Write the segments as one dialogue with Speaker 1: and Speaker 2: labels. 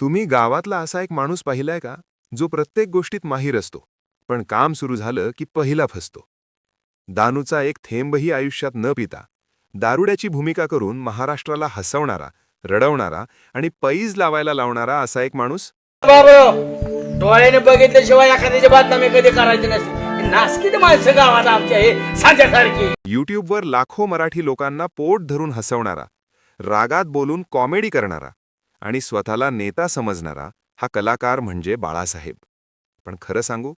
Speaker 1: तुम्ही गावातला असा एक माणूस पाहिलाय का जो प्रत्येक गोष्टीत माहीर असतो पण काम सुरू झालं की पहिला फसतो. दानूचा एक थेंबही आयुष्यात न पिता दारुड्याची भूमिका करून महाराष्ट्राला हसवणारा रडवणारा आणि पैज लावायला लावणारा असा एक माणूस?
Speaker 2: डोळ्याने बघितल्याशिवाय एखाद्याची बातमी कधी करायची नसते. नासकीत माणसं गावात आमच्या हे साध्यासारखी.
Speaker 1: यूट्यूबवर लाखो मराठी लोकांना पोट धरून हसवणारा रागात बोलून कॉमेडी करणारा आणि स्वतःला नेता समजणारा हा कलाकार म्हणजे बाळासाहेब. पण खरं सांगू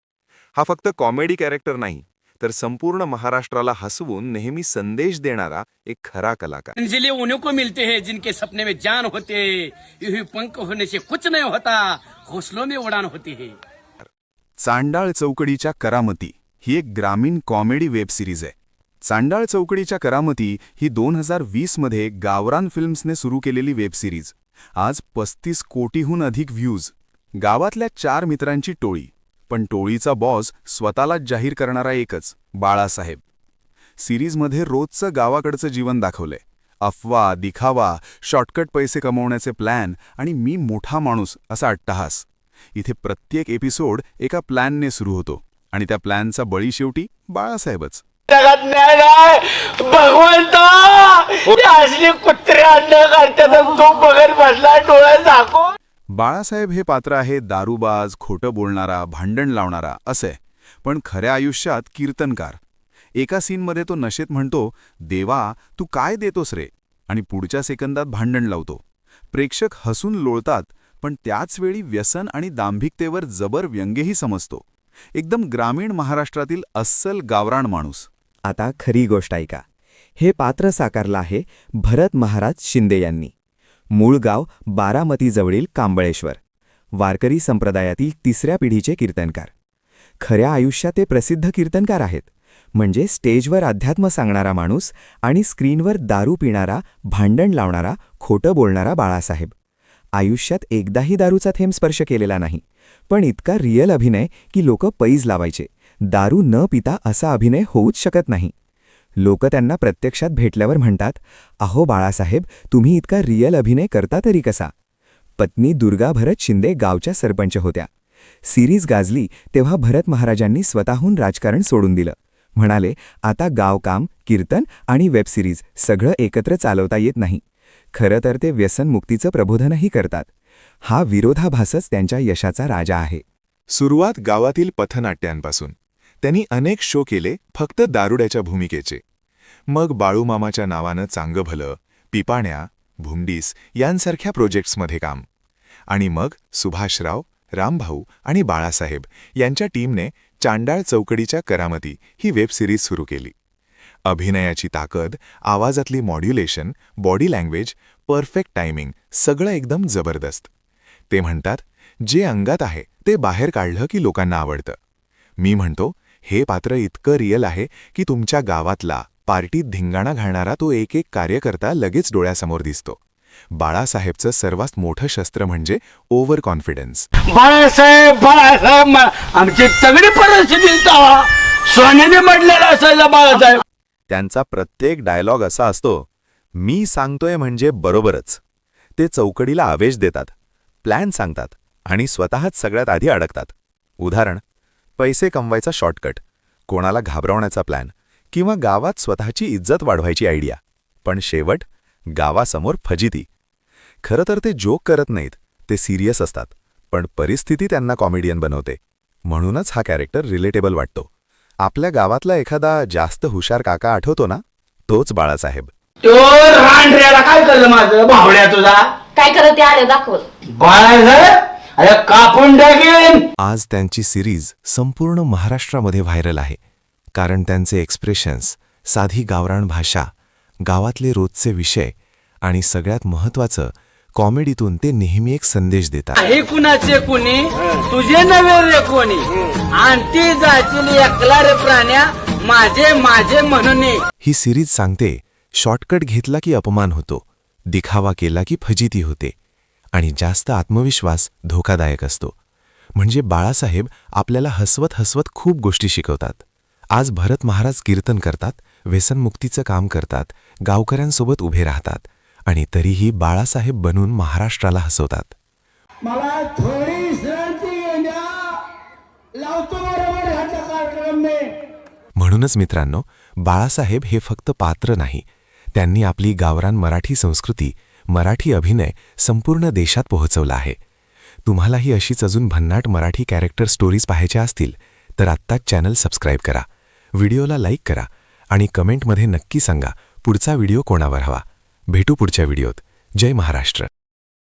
Speaker 1: हा फक्त कॉमेडी कॅरेक्टर नाही तर संपूर्ण महाराष्ट्राला हसवून नेहमी संदेश देणारा एक खरा कलाकार.
Speaker 2: मंजिलें उन्हीं को मिलते हैं जिनके सपने में जान होते पंख होने से कुछ नहीं होता हौसलों में उड़ान होती है।
Speaker 3: चांडाळ चौकडीच्या करामती ही एक ग्रामीण कॉमेडी वेब सिरीज आहे. चांडाळ चौकडीच्या करामती ही दोन हजार वीसमध्ये गावरान फिल्म्सने सुरू केलेली वेब सिरीज. आज पस्तीस कोटीहून अधिक व्ह्यूज गावातल्या चार मित्रांची टोळी. पण टोळीचा बॉस स्वतःलाच जाहीर करणारा एकच बाळासाहेब. सिरीजमध्ये रोजचं गावाकडचं जीवन दाखवलंय. अफवा दिखावा शॉर्टकट पैसे कमवण्याचे प्लॅन आणि मी मोठा माणूस असा अट्टहास. इथे प्रत्येक एपिसोड एका प्लॅनने सुरू होतो आणि त्या प्लॅनचा बळी शेवटी बाळासाहेबच.
Speaker 2: जगात न्याय नाही. भगवंता! हे. असली कुत्रे अन्न करतात तो बघत बसला डोळे झाकून.
Speaker 3: बाळासाहेब हे पात्र आहे दारूबाज खोटं बोलणारा भांडण लावणारा असे. पण खऱ्या आयुष्यात कीर्तनकार. एका सीनमध्ये तो नशेत म्हणतो देवा तू काय देतोस रे? आणि पुढच्या सेकंदात भांडण लावतो. प्रेक्षक हसून लोळतात पण त्याचवेळी व्यसन आणि दांभिकतेवर जबर व्यंग्यही समजतो. एकदम ग्रामीण महाराष्ट्रातील अस्सल गावराण माणूस.
Speaker 4: आता खरी गोष्ट ऐका. हे पात्र साकारलं आहे भरत महाराज शिंदे यांनी. मूळ गाव बारामतीजवळील कांबळेश्वर. वारकरी संप्रदायातील तिसऱ्या पिढीचे कीर्तनकार. खऱ्या आयुष्यात ते प्रसिद्ध कीर्तनकार आहेत. म्हणजे स्टेजवर अध्यात्म सांगणारा माणूस आणि स्क्रीनवर दारू पिणारा भांडण लावणारा खोटं बोलणारा बाळासाहेब. आयुष्यात एकदाही दारूचा थेंब स्पर्श केलेला नाही. पण इतका रिअल अभिनय की लोक पैज लावायचे. दारू न पिता असा अभिनय होऊच शकत नाही. लोक त्यांना प्रत्यक्षात भेटल्यावर म्हणतात अहो बाळासाहेब तुम्ही इतका रिअल अभिनय करता तरी कसा? पत्नी दुर्गा भरत शिंदे गावच्या सरपंच होत्या. सिरीज गाजली तेव्हा भरत महाराजांनी स्वतःहून राजकारण सोडून दिलं. म्हणाले आता गावकाम कीर्तन आणि वेबसिरीज सगळं एकत्र चालवता येत नाही. खरं तर ते व्यसनमुक्तीचं प्रबोधनही करतात. हा विरोधाभासच त्यांच्या यशाचा राजा आहे.
Speaker 1: सुरुवात गावातील पथनाट्यांपासून. त्यांनी अनेक शो केले फक्त दारुड्याच्या भूमिकेचे. मग बाळूमामाच्या नावानं चांगं भलं पिपाण्या भुंडीस यांसारख्या प्रोजेक्ट्समध्ये काम. आणि मग सुभाषराव रामभाऊ आणि बाळासाहेब यांच्या टीमने चांडाळ चौकडीच्या करामती ही वेब सिरीज सुरू केली. अभिनयाची ताकद आवाजातली modulation body language perfect timing सगळं एकदम जबरदस्त. ते म्हणतात जे अंगात आहे ते बाहेर काढलं की लोकांना आवडतं. मी म्हणतो हे पात्र इतकं रिअल आहे की तुमच्या गावातला पार्टीत धिंगाणा घालणारा तो एक एक कार्यकर्ता लगेच डोळ्यासमोर दिसतो. बाळासाहेबचं सर्वात मोठं शस्त्र म्हणजे ओव्हर कॉन्फिडन्स
Speaker 2: बाळासाहेब बाळासाहेब आमची तगडी सोन्याने म्हटलेलं असायला बाळासाहेब.
Speaker 3: त्यांचा प्रत्येक डायलॉग असा असतो मी सांगतोय म्हणजे बरोबरच. ते चौकडीला आवेश देतात प्लॅन सांगतात आणि स्वतःच सगळ्यात आधी अडकतात. उदाहरण पैसे कमवायचा शॉर्टकट कोणाला घाबरवण्याचा प्लॅन किंवा गावात स्वतःची इज्जत वाढवायची आयडिया पण शेवट गावासमोर फजिती. खरं तर ते जोक करत नाहीत ते सिरियस असतात पण परिस्थिती त्यांना कॉमेडियन बनवते. म्हणूनच हा कॅरेक्टर रिलेटेबल वाटतो. आपल्या गावातला एखादा जास्त हुशार काका आठवतो ना? तोच बाळासाहेब.
Speaker 2: तो काय करलं माझं? भावड्या तुझा?
Speaker 5: काय करत ते आले दाखवत
Speaker 2: बाळासाहेब? अरे कापून टाकेन!
Speaker 1: आज त्यांची सिरीज संपूर्ण महाराष्ट्रामध्ये व्हायरल आहे. कारण त्यांचे एक्सप्रेशन्स साधी गावराण भाषा गावातले रोजचे विषय आणि सगळ्यात महत्त्वाचं कॉमेडीतून ते नेहमी एक संदेश देतात.
Speaker 2: हे कुणाचे कुणी? तुझे नवे रे कोणी? आणती जातील एकला रे प्राण्या माझे माझे म्हणून.
Speaker 1: ही सिरीज सांगते शॉर्टकट घेतला की अपमान होतो दिखावा केला की फजिती होते. आणि जास्त आत्मविश्वास धोकादायक असतो. म्हणजे बाळासाहेब आपल्याला हसवत हसवत खूप गोष्टी शिकवतात. आज भरत महाराज कीर्तन करतात व्यसनमुक्तीचं काम करतात गावकऱ्यांसोबत उभे राहतात आणि तरीही बाळासाहेब बनून महाराष्ट्राला हसवतात.
Speaker 2: मला थोडी
Speaker 1: म्हणूनच मित्रांनो बाळासाहेब हे फक्त पात्र नाही. त्यांनी आपली गावरान मराठी संस्कृती मराठी अभिनय संपूर्ण देशात पोहोचवला आहे. तुम्हालाही अशीच अजून भन्नाट मराठी कॅरेक्टर स्टोरीज पाहायच्या असतील तर आत्ताच चॅनल सबस्क्राईब करा. व्हिडिओला लाईक करा आणि कमेंटमध्ये नक्की सांगा पुढचा व्हिडिओ कोणावर हवा. भेटू पुढच्या व्हिडिओत. जय महाराष्ट्र.